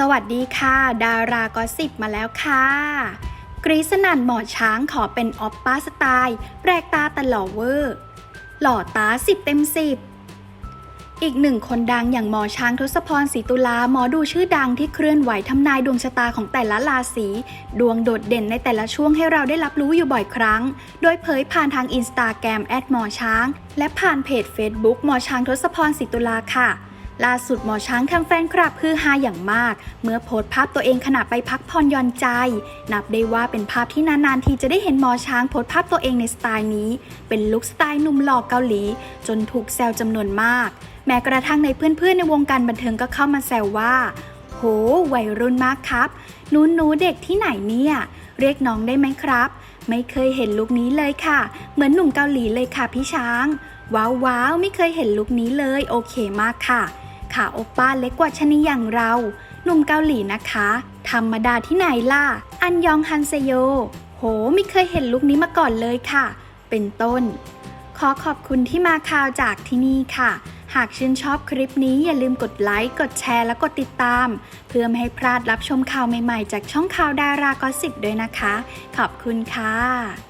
สวัสดีค่ะ ดารากอสิบมาแล้วค่ะ กรีสนันหมอช้างขอเป็นออปป้าสไตล์แปลกตาแต่หล่อเวอร์ หล่อตาสิบเต็มสิบอีกหนึ่งคนดังอย่างหมอช้างทศพรศรีตุลาหมอดูชื่อดังที่เคลื่อนไหวทำนายดวงชะตาของแต่ละราศีดวงโดดเด่นในแต่ละช่วงให้เราได้รับรู้อยู่บ่อยครั้ง โดยเผยผ่านทางอินสตาแกรมแอดหมอช้าง และผ่านเพจ Facebook หมอช้างทศพรศรีตุลาค่ะ ล่าสุดหมอช้างทำแฟนคลับฮือฮาอย่างมาก เมื่อโพสต์ภาพตัวเองขณะไปพักผ่อนหย่อนใจ นับได้ว่าเป็นภาพที่นานๆทีจะได้เห็นหมอช้างโพสต์ภาพตัวเองในสไตล์นี้ เป็นลุคสไตล์หนุ่มหล่อเกาหลี จนถูกแซวจำนวนมาก แม้กระทั่งในเพื่อนๆในวงการบันเทิงก็เข้ามาแซวว่า โห วัยรุ่นมากครับหนูหนูๆเด็กที่ไหนเนี่ย เรียกน้องได้ไหมครับ ไม่เคยเห็นลุคนี้เลยค่ะ เหมือนหนุ่มเกาหลีเลยค่ะพี่ช้าง ว้าวว้าวไม่เคยเห็นลุคนี้เลย โอเคมากค่ะ ขาโอป้าเล็กกว่าชนีอย่างเรา หนุ่มเกาหลีนะคะ ธรรมดาที่ไหนล่ะ อันยองฮันเซโย โห ไม่เคยเห็นลุคนี้มาก่อนเลยค่ะ เป็นต้น ขอขอบคุณที่มาข่าวจากที่นี่ค่ะ หากชื่นชอบคลิปนี้อย่าลืมกดไลค์ กดแชร์และกดติดตาม เพื่อไม่ให้พลาดรับชมข่าวใหม่ๆ จากช่องข่าวดารากอสิบด้วยนะคะ ขอบคุณค่ะ